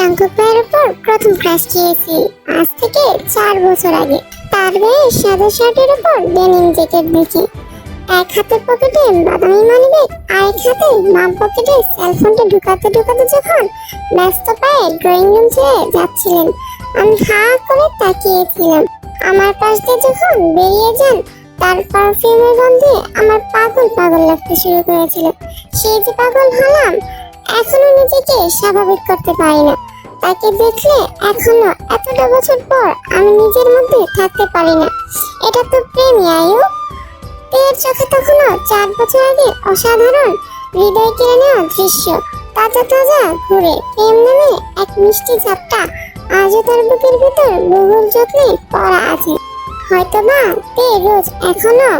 Jungkook ভাইয়ের প্রথম crush খেয়েছি আজ থেকে চার বছর আগে। তার গায়ে সাদা শার্টের উপর ডেনিম জ্যাকেট দেখে। এক হাতের পকেটে বাদামি মানিব্যাগ, আরেক হাতে বাম পকেটে সেলফোনটা ঢুকাতে ঢুকাতে যখন ব্যস্ত পায়ে ড্রয়িং রুম ছেড়ে যাচ্ছিলেন, আমি হা করে তাকিয়েছিলাম। আমার পাশ দিয়ে যখন বেরিয়ে যান, তার পারফিউমের গন্ধে আমার পাগল পাগল লাগতে শুরু করেছিল। সেই যে পাগল হলাম, এখনও নিজেকে স্বাভাবিক করতে পারি না। তাকে দেখলে এখনও এতটা বছর পর আমি নিজের মধ্যে থাকতে পারি না। এটা তো প্রেমী আয়ু এর চোখে তখনও চার বছর আগে অসাধারণ হৃদয় কেড়ে নেওয়া দৃশ্য। তাজা তাজা ঘুরে প্রেম নামে এক মিষ্টি ঝাপটা আজও তার বুকের ভিতর বহুল যত্নে পড়া আছে। হয়তো বা তে রোজ এখনও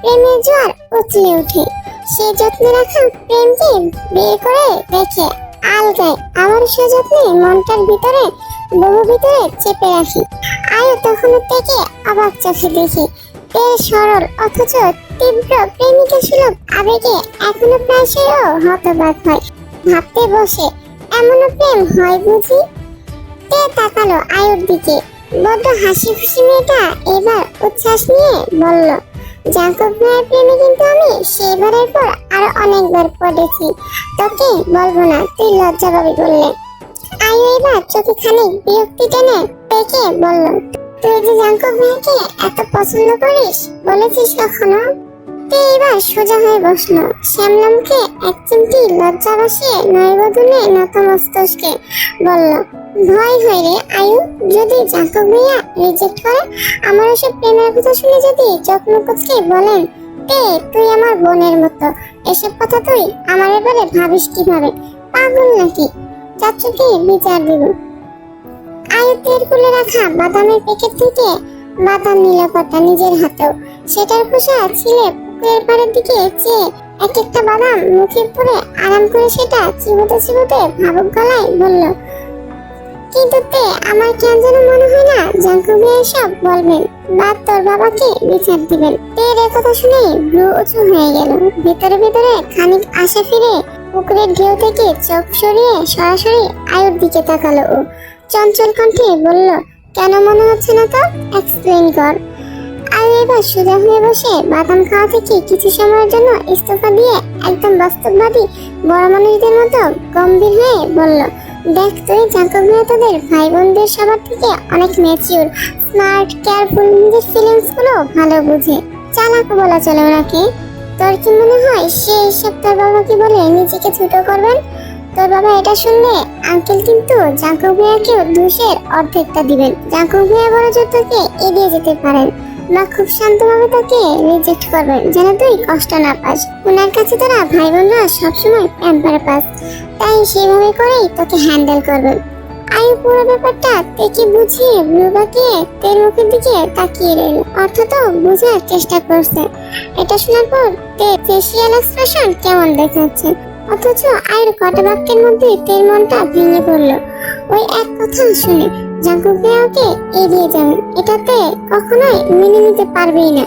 প্রেমের জোয়ার উতলে ওঠে। সে যত্নে রাখা প্রেমকে বের করে দেখে। আলগায় আমার সযত্নে মনটার ভিতরে, বহু ভিতরে চেপে রাখি। আয়ু তখনও থেকে অবাক চোখে দেখি। তের সরল অথচ তীব্র প্রেমিকা সুলভ আবেগে এখনও প্রায়শই হতবাক হয়। ভাবতে বসে, এমনও প্রেম হয় বুঝি? তে তাকালো আয়ুর দিকে। বড্ড হাসি খুশি মেয়েটা এবার উচ্ছ্বাস নিয়ে বলল জাঙ্কুক ভাইয়ের প্রেমে কিন্তু আমি সেবারের পর আরও অনেকবার পড়েছি। তোকে বলব না, তুই লজ্জা পাবি বললে। আয়ু এবার চোখে খানিক বিরক্তি টেনে পেকে বলল, তুই যে জাকব ভাইকে এত পছন্দ করিস, বলেছিস কখনো? তে এবার সোজা হয়ে বসল। শ্যামলা মুখে এক চিমটি লজ্জা বসিয়ে নয়বধূনে নত মস্তকে বলল, ভয় হয় রে আয়ু, যদি জাঙ্কুক ভাইয়া রিজেক্ট করে, আমার এসব প্রেমের কথা শুনে যদি চোখ মুকুচকে বলেন, তে, তুই আমার বোনের মতো, এসব কথা তুই আমার এবারে ভাবিস কীভাবে? পাগল নাকি? চাচুকে বিচার দিব। আয়তের কুলে রাখা বাদামের প্যাকেট থেকে বাদাম নিল নিজের হাতেও। সেটার খোসা ছিলে পুকুরের পাড়ের দিকে চেয়ে এক একটা বাদাম মুখে পড়ে আরাম করে সেটা চিবোতে চিবোতে ভাবুক গলায় বলল, কিন্তু তে, আমার কেন যেন মনে হয় না জাঙ্কু ভাই সব বলবেন? বা তোর বাবাকে বিচার দিবেন? তের কথা শুনে ভ্রু উঁচু হয়ে গেল। ভিতরে ভিতরে খানিক আশা ফিরে পুকুরের ঢেউ থেকে চোখ সরিয়ে সরাসরি আয়ুর দিকে তাকালো ও চঞ্চল কণ্ঠে বলল, কেন মনে হচ্ছে না তো? এক্সপ্লেন কর। সোজা হয়ে বসে বাদাম খাওয়া থেকে কিছু সময়ের জন্য ইস্তফা দিয়ে একদম বাস্তববাদী বড় মানুষদের মতো গম্ভীর হয়ে বলল, দেখ তুই ভাইয়া তোদের ভাই বোনদের সবার থেকে অনেক ম্যাচিউর স্মার্ট কেয়ারফুল নিজের ভালো বুঝে। চালাক বলা চলে ওনাকে। তোর কি মনে হয় সে এসব তোর বাবাকে বলে নিজেকে ছোট করবেন? তোর বাবা এটা শুনলে আঙ্কেল কিন্তু জাঙ্কুক ভাইয়াকেও দুশের অর্ধেকটা দিবেন। জাঙ্কুক ভাইয়া বড় তোকে এড়িয়ে যেতে পারেন। মা খুব শান্তভাবে তাকে রিজেক্ট করবেন। যেন তুই কষ্ট না পাস। ওনার কাছে তারা ভাই বোনরা সবসময় প্যাম্পার পাস। তাই সেভাবে করেই তোকে হ্যান্ডেল করবেন আয়ু পুরো ব্যাপারটা তেকে বুঝিয়ে ব্লুবাকে তের মুখের দিকে তাকিয়ে রইল। অর্থাৎ বোঝার চেষ্টা করছে। এটা শোনার পর তে ফেসিয়াল এক্সপ্রেশন কেমন দেখাচ্ছে। অথচ আয়ের কটা বাক্যের মধ্যে তের মনটা ভেঙে পড়ল। ওই এক কথা শুনে জাঙ্কুক এড়িয়ে যাবেন এটাতে কখনোই মেনে নিতে পারবেই না।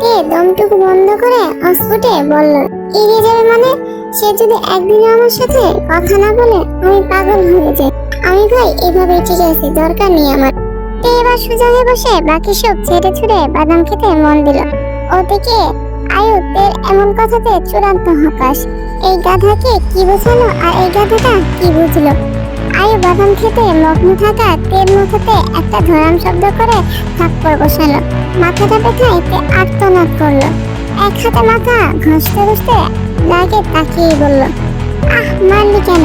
তে দমটুকু বন্ধ করে অস্ফুটে বলল, এড়িয়ে যাবে মানে? সে যদি একদিনও আমার সাথে কথা না বলে, আমি পাগল হয়ে যাই। আমি ভাই, এভাবেই ঠিক আছি, দরকার নেই আমার। তে এবার সোজা হয়ে বসে বাকি সব ছেড়ে ছুড়ে বাদাম খেতে মন দিল। আয়ু তের এমন কথাতে চূড়ান্ত হতাশ। এই গাধাকে কি বোঝালো আর এই গাধাটা কি বুঝলো? আয়ু বাদাম খেতে মগ্ন থাকা তের মুখতে একটা ধরাম শব্দ করে থাপ্পড় বসালো। মাথাটা ব্যথায় তে আর্তনাদ করল। এক হাতে মাথা ঘষতে ঘষতে লাগে তাকিয়ে বলল, আহ, মারলি কেন?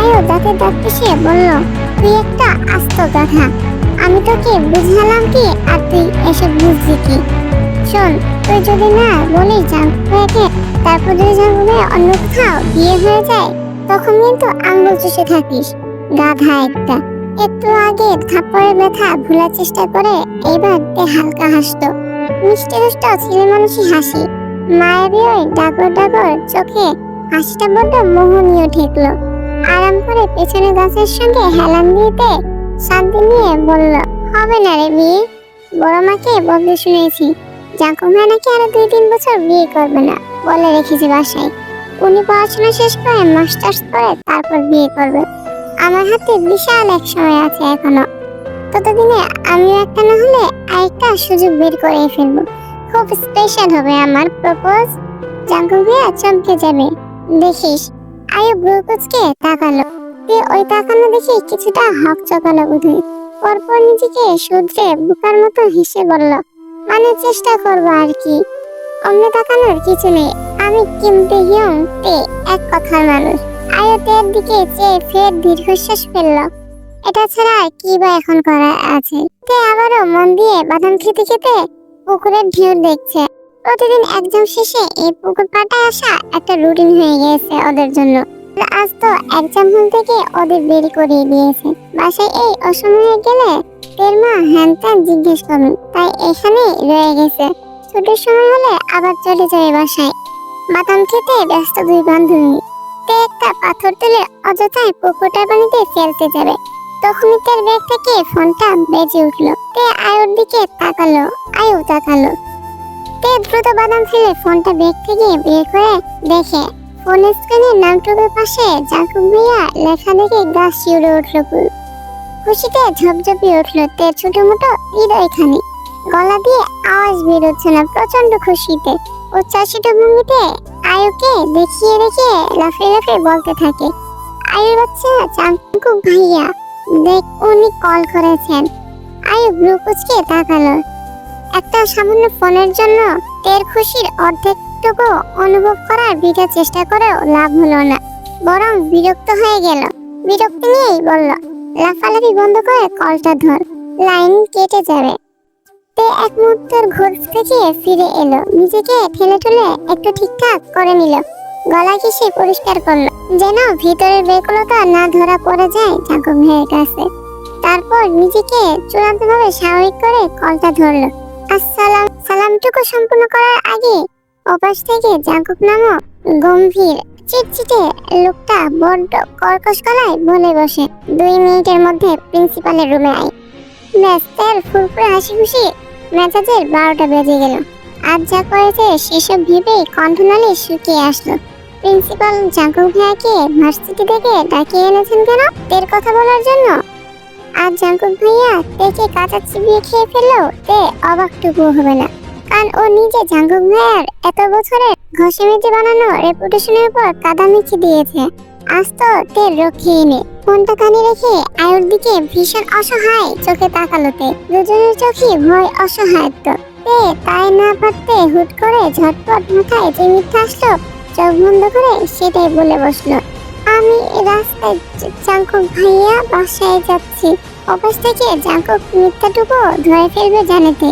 আয়ু দাঁতে দাঁত পিছিয়ে বলল, তুই একটা আস্ত গাধা। আমি তোকে বুঝালাম কি আর তুই এসব বুঝলি কি? শোন, তুই যদি না বলিস জাঙ্কুকে তারপর যদি জাঙ্কুকে অন্য কোথাও বিয়ে হয়ে যায়, তখন কিন্তু আঙ্গুল চুষে থাকিস। গাধা একটা। একটু আগে থাপ্পড়ের ব্যথা ভুলার চেষ্টা করে এইবার তে হালকা হাসতো। মিষ্টি দুষ্ট ছেলে মানুষই হাসি। মায়াবী ওই ডাগর ডাগর চোখে হাসিটা বড্ড মোহনীয় ঠেকলো। আরাম করে পেছনে গাছের সঙ্গে হেলান দিতে শান্তি নিয়ে বলল, হবে না রে বিয়ে বড় মাকে বলতে শুনেছি, জাকুমা নাকি আরও দুই তিন বছর বিয়ে করবে না বলে রেখেছি বাসায়। উনি পড়াশোনা শেষ করে মাস্টার্স করে তারপর বিয়ে করবে। আমার হাতে বিশাল এক সময় আছে এখনও। ততদিনে আমিও একটা না হলে আরেকটা সুযোগ বের করে ফেলব। খুব স্পেশাল হবে আমার প্রপোজ জাঙ্কু ভাইয়া চমকে যাবে। দেখিস আয়ু ব্রুকুচকে তাকালো। তে ওই তাকানো দেখে কিছুটা হক চকালো বুধুই পরপর নিজেকে শুধরে বুকার মতো হেসে বলল মানে চেষ্টা করব আর কি। অন্য তাকানোর কিছু নেই। আমি কিমতে ইয়ং তে এক কথার মানুষ। আয়তের দিকে চেয়ে ফের দীর্ঘশ্বাস ফেলল। এটা ছাড়া কি বা এখন করা আছে? তে আবারও মন দিয়ে বাদাম খেতে খেতে পুকুরের ঢেউ দেখছে। প্রতিদিন একদম শেষে এই পুকুর পাটায় আসা একটা রুটিন হয়ে গেছে ওদের জন্য। আজ তো এক্সাম হল থেকে ওদের বের করিয়ে দিয়েছে। বাসায় এই অসময়ে গেলে তের মা হ্যান ত্যান জিজ্ঞেস করবেন, তাই এখানে রয়ে গেছে। ছুটির সময় হলে আবার চলে যায় বাসায়। বাদাম খেতে ব্যস্ত দুই বান্ধবী। একটা পাথর তুলে অযথায় পুকুরটার পানিতে ফেলতে যাবে। তখনই তার ব্যাগ থেকে ফোনটা বেজে তে আয়ুর দিকে তাকালো, আয়ু তাকালো। তে দ্রুত বাদাম ফেলে ফোনটা ব্যাগ থেকে বের করে দেখে, ফোন পাশে জাকুব ভাইয়া লেখা দেখে গাছ শিউরে উঠল খুশিতে ঝপঝপিয়ে উঠল তে ছোট মোটো হৃদয়খানি। গলা দিয়ে আওয়াজ বেরোচ্ছে না প্রচণ্ড খুশিতে। উচ্ছ্বাসিত ভঙ্গিতে আয়ুকে দেখিয়ে রেখে লাফিয়ে লাফিয়ে বলতে থাকে। আয়ুর বাচ্চা চাঙ্কু ভাইয়া, দেখ উনি কল করেছেন। আয়ু কুচকে তাকালো। একটা সামান্য ফোনের জন্য তের খুশির অর্ধেকটুকু অনুভব করার বিটা চেষ্টা করেও লাভ হলো না, বরং বিরক্ত হয়ে গেল। বিরক্তি নিয়েই বলল, লাফালাফি বন্ধ করে কলটা ধর, লাইন কেটে যাবে। তে এক মুহূর্তের ঘোর থেকে ফিরে এলো। নিজেকে ঠেলে ঠেলে একটু ঠিকঠাক করে নিল। গলা ঘেসে পরিষ্কার করল, যেন ভিতরের বেকুলতা না ধরা পড়ে যায় জাগব ভাইয়ের কাছে। তারপর নিজেকে চূড়ান্তভাবে স্বাভাবিক করে কলটা ধরলো। আসসালাম, সালামটুকু সম্পূর্ণ করার আগে অপাশ থেকে জাগব নামক গম্ভীর, চিটচিটে লোকটা বড্ড কর্কশ গলায় বলে বসে। দুই মিনিটের মধ্যে প্রিন্সিপালের রুমে আয়। ব্যাস, তার ফুরফুরে হাসি খুশি মেজাজের বারোটা বেজে গেল। আজ যা করেছে, সেসব ভেবেই কণ্ঠনালী শুকিয়ে আসলো। প্রিন্সিপাল জাগর ভাইয়াকে ভার্সিটি থেকে ডাকিয়ে এনেছেন কেন? তের কথা বলার জন্য? আর জাঙ্কুক ভাইয়া তেকে কাঁচা চিবিয়ে খেয়ে ফেললেও তে অবাকটুকু হবে না। কারণ ও নিজে জাঙ্কুক ভাইয়ার এত বছরের ঘষে মেজে বানানো রেপুটেশনের উপর কাদা কাদামিচি দিয়েছে। আজ তো তের রক্ষেই নেই। ফোনটা কানে রেখে আয়ুর দিকে ভীষণ অসহায় চোখে তাকালো তে দুজনের চোখে ভয় অসহায়ত্ব। তাই না পারতে হুট করে ঝটপট মাথায় যে মিথ্যা আসলো, চোখ বন্ধ করে সেটাই বলে বসল। আমি রাস্তায় চ- জাঙ্কুক ভাইয়া বাসায় যাচ্ছি। অফিস থেকে জাঙ্কুক মিথ্যাটুকু ধরে ফেলবে জানেতে।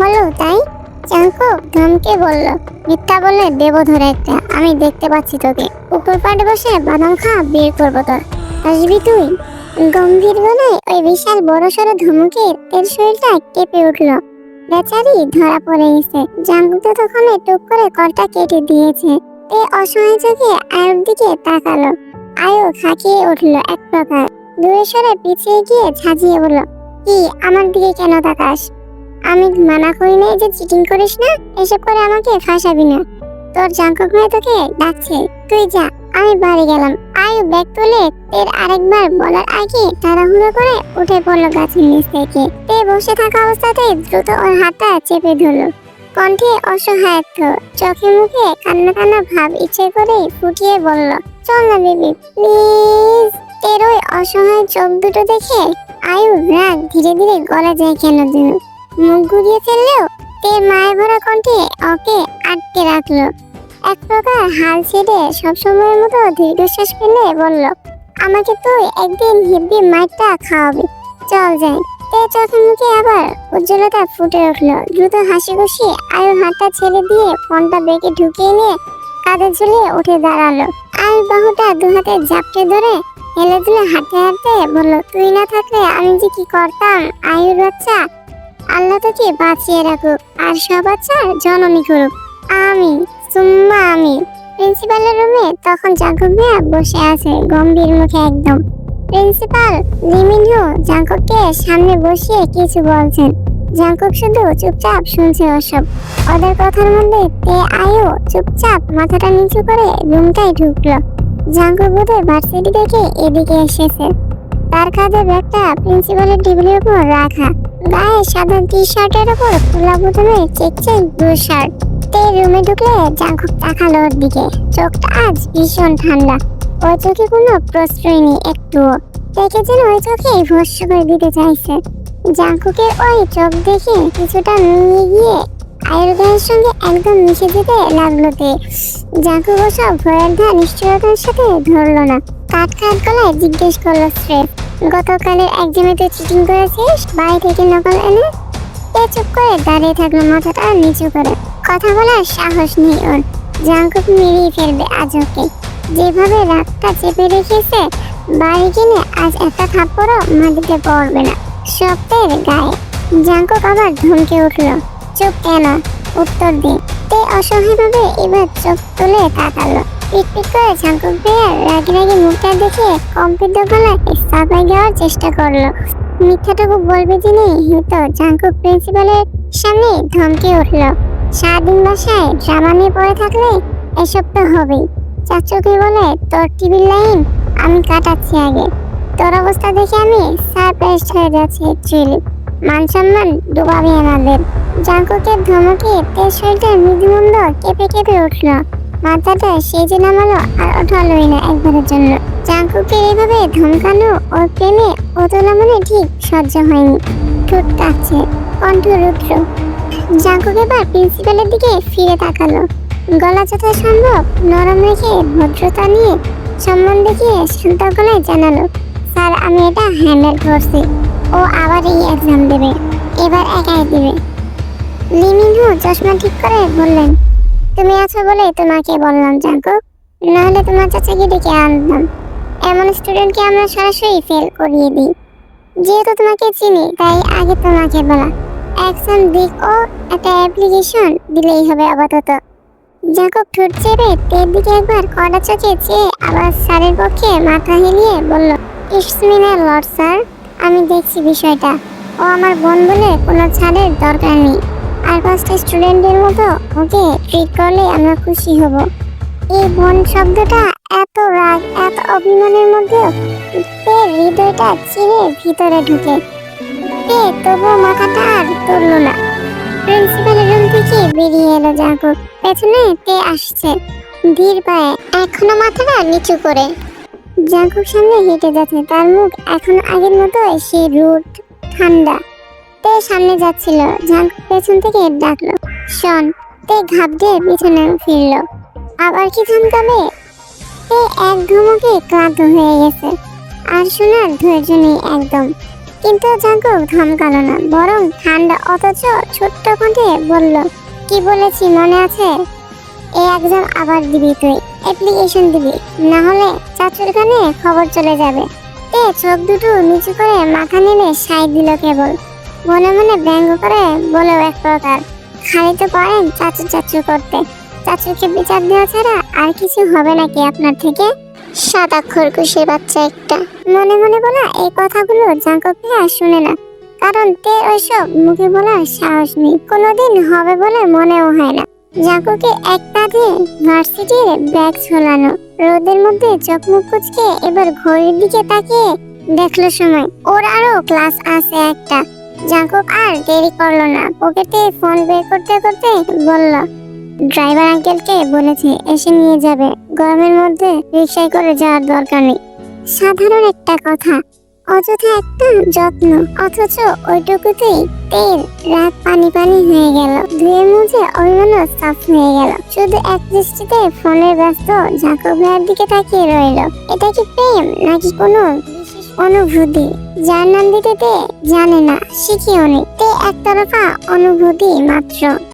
হলো তাই জাঙ্কুক ধমকে বলল, মিথ্যা বললে দেব ধরে একটা, আমি দেখতে পাচ্ছি তোকে। উপর পাড়ে বসে বাদাম খা, বের করব তোর। আসবি তুই? গম্ভীর গলায় ওই বিশাল বড় সড়ো ধমকে এর শরীরটা কেঁপে উঠল। বেচারি ধরা পড়ে গেছে। জাঙ্কুক তো তখন টুক করে কলটা কেটে দিয়েছে। এ অসহায় চোখে আয়ুর দিকে তাকালো। আয়ু খাকিয়ে উঠল এক প্রকার। দূরে সরে পিছিয়ে গিয়ে ঝাঁঝিয়ে বলল, কি, আমার দিকে কেন তাকাস? আমি মানা করি নাই যে চিটিং করিস না? এসব করে আমাকে ফাঁসাবি না। তোর জাঙ্কক ভাই তোকে ডাকছে। তুই যা। আমি বাড়ি গেলাম। আয়ু ব্যাগ তুলে তের আরেকবার বলার আগে তাড়াহুড়ো করে উঠে পড়ল গাছের নিচ থেকে। তে বসে থাকা অবস্থাতেই দ্রুত ওর হাতটা চেপে ধরলো। কণ্ঠে অসহায়ত্ব, চোখে মুখে কান্না কান্না ভাব ইচ্ছে করেই ফুটিয়ে বলল, চল না বেবি প্লিজ এর ওই অসহায় চোখ দুটো দেখে আয়ু রাগ ধীরে ধীরে গলা যায় কেন যেন। মুখ ঘুরিয়ে ফেললেও তের মায়ের ভরা কণ্ঠে ওকে আটকে রাখল। এক প্রকার হাল ছেড়ে সবসময়ের মতো দীর্ঘশ্বাস ফেলে বলল, আমাকে তুই একদিন হিব্বি মাইটটা খাওয়াবি। চল যাই। তে মুখে আবার উজ্জ্বলতা ফুটে উঠল। দ্রুত হাসি খুশি আয়ুর হাতটা ছেড়ে দিয়ে ফোনটা বেগে ঢুকিয়ে নিয়ে কাঁধে ঝুলিয়ে উঠে দাঁড়াল। আয়ুর বাহুটা দু হাতে জাপটে ধরে হেলে দুলে হাঁটতে হাঁটতে বলল, তুই না থাকলে আমি যে কি করতাম? আয়ুর বাচ্চা, আল্লাহ তোকে বাঁচিয়ে রাখুক, আর সব বাচ্চার জননী করুক। আমি সুম্মা আমি। প্রিন্সিপালের রুমে তখন জাঙ্কুক ভাইয়া বসে আছে গম্ভীর মুখে একদম। প্রিন্সিপাল, লিমিনহো, জাঙ্কুককে সামনে বসিয়ে কিছু বলছেন। জাঙ্কুক শুধু চুপচাপ শুনছে ওসব। ওদের কথার মধ্যে তে আয়ু চুপচাপ মাথাটা নিচু করে রুমটাই ঢুকলো। জাঙ্কুক বোধহয় ভার্সিটি থেকে এদিকে এসেছে। তার কাঁধে ব্যাগটা প্রিন্সিপালের টেবিলের উপর রাখা। গায়ে সাদা টি শার্টের উপর খোলা বোতামে চেক চেক দু শার্ট তে রুমে ঢুকলে জাঙ্কুক তাকালো ওর দিকে। চোখটা আজ ভীষণ ঠান্ডা। ওই চোখে কোনো প্রশ্রয় নেই একটুও। দেখে যেন ওই চোখে ভস্য করে দিতে চাইছে। জাঙ্কুকের ওই চোখ দেখে কিছুটা মিলিয়ে গিয়ে আয়ুর্বেদের সঙ্গে একদম মিশে যেতে লাগল তে। জাঙ্কুক সব ভয়ের ধা নিশ্চয়তার সাথে ধরলো না। কাট কাট গলায় জিজ্ঞেস করল স্রেফ। গতকালের একজামে তো চিটিং করেছিস? বাড়ি থেকে নকল এনে এ চুপ করে দাঁড়িয়ে থাকল মাথাটা নিচু করে। কথা বলার সাহস নেই ওর। জাঙ্কুক মেরিয়ে ফেলবে আজ ওকে। যেভাবে রাগটা চেপে রেখেছে, বাড়ি গেলে আজ একটা থাপ্পড়ও মাটিতে পড়বে না। সপ্তাহের গায়ে। জাঙ্কুক আবার ধমকে উঠল, চুপ কেন? উত্তর দিন তে অসহায়ভাবে এবার চোখ তুলে তাকালো। পিটপিট করে ঝাঁকুক বেয়ার রাগে রাগে মুখটা দেখে কম্পিত গলায় সাফাই দেওয়ার চেষ্টা করল। মিথ্যাটুকু বলবে জেনে হয়তো ঝাঁকুক প্রিন্সিপালের সামনে ধমকে উঠল সারাদিন বাসায় ড্রামা নিয়ে পড়ে থাকলে এসব তো হবেই। চাচুকে বলে, তোর টিভির লাইন আমি কাটাচ্ছি আগে। তোর অবস্থা দেখে আমি সারপ্রাইজ হয়ে যাচ্ছি অ্যাকচুয়ালি মান সম্মান ডুবাবে আমাদের। জাঙ্কুকের ধমকে তেজ শরীরটা মৃদুমন্দ কেঁপে কেঁপে উঠল। মাথাটা সেই যে নামালো আর ওঠালোই না একবারের জন্য। জাঙ্কুকের এভাবে ধমকানো ওর প্রেমে ওতলা মনে ঠিক সহ্য হয়নি। ঠোঁট কাঁপছে, কণ্ঠ রুদ্র। জাঙ্কুক এবার প্রিন্সিপালের দিকে ফিরে তাকালো। গলা যথা সম্ভব নরম রেখে ভদ্রতা নিয়ে সম্মান দেখিয়ে শান্ত গলায় জানালো, স্যার, আমি এটা হ্যান্ডেল করছি। ও আবার এই এক্সাম দেবে। এবার একাই দেবে। লিমিনহু চশমা ঠিক করে বললেন, তুমি আছো বলে তোমাকে বললাম, জাঙ্কুক। নাহলে তোমার চাচাকে ডেকে আনতাম। এমন স্টুডেন্টকে আমরা সরাসরি ফেল করিয়ে দিই। যেহেতু তোমাকে চিনি, তাই আগে তোমাকে বলা। এক্সাম দিক ও একটা অ্যাপ্লিকেশন দিলেই হবে আপাতত। জাকব ঠোঁট চেপে তের দিকে একবার কড়া চোখে চেয়ে আবার স্যারের পক্ষে মাথা হেলিয়ে বলল ইসমিনের লর্ড স্যার, আমি দেখছি বিষয়টা। ও আমার বোন বলে কোনো ছাড়ের দরকার নেই। আর পাঁচটা স্টুডেন্টের মতো ওকে ট্রিট করলে আমরা খুশি হব। এই বোন শব্দটা এত রাগ, এত অভিমানের মধ্যেও হৃদয়টা চিরে ভিতরে ঢুকে। তে তবুও মাথাটা আর তুলল না। প্রিন্সিপালের রুম থেকে বেরিয়ে এলো জাকুব পেছনে তে আসছে। ধীর পায়ে, এখনও মাথাটা নিচু করে। জাকুব সামনে হেঁটে যাচ্ছে। তার মুখ এখনও আগের মতো সে রুট ঠান্ডা। তে সামনে যাচ্ছিল। জাকুব পেছন থেকে ডাকলো, শোন। তে ঘাবড়ে পিছনে ফিরলো। আবার কি থমকাবে তে এক ধমকে ক্লান্ত হয়ে গেছে। আর শোনার ধৈর্য নেই একদম। কিন্তু জাঙ্কুক ধমকালো না। বরং ঠান্ডা, অথচ ছোট্ট কণ্ঠে বলল, কি বলেছি, মনে আছে? এই এক্সাম আবার দিবি তুই অ্যাপ্লিকেশন দিবি। না হলে চাচুর কানে খবর চলে যাবে। তে চোখ দুটো নিচু করে মাথা নেড়ে সাই দিল কেবল। মনে মনে ব্যঙ্গ করে বলেও এক প্রকার, খালি তো পারেন চাচু চাচু করতে। চাচুকে বিচার দেওয়া ছাড়া আর কিছু হবে নাকি আপনার থেকে? আক্ষর কুশের বাচ্চা একটা। মনে মনে বলা এই কথাগুলো জাঙ্ককে আর শুনে না। কারণ তে ওইসব মুখে বলার সাহস নেই। কোনোদিন হবে বলে মনেও হয় না। জাঙ্কুকে এক কাঁধে ভার্সিটির ব্যাগ ঝোলানো। রোদের মধ্যে চোখ মুখ কুচকে এবার ঘড়ির দিকে তাকিয়ে দেখল সময়। ওর আরও ক্লাস আছে একটা। জাঙ্কুক আর দেরি করল না। পকেটে ফোন বের করতে করতে বলল, ড্রাইভার আঙ্কেলকে বলেছে এসে নিয়ে যাবে। গরমের মধ্যে রিক্সায় করে যাওয়ার দরকার নেই। সাধারণ একটা কথা, অযথা একটা যত্ন, অথচ ওইটুকুতেই তেল, রাত পানি পানি হয়ে গেল, ধুয়ে মুছে অভিমানও সাফ হয়ে গেল। শুধু এক দৃষ্টিতে ফোনের ব্যস্ত জাকব ভাইয়ের দিকে তাকিয়ে রইল। এটা কি প্রেম, নাকি কোনো অনুভূতি? যার নাম দিতে জানে না শিখিও নি তে একতরফা অনুভূতি মাত্র।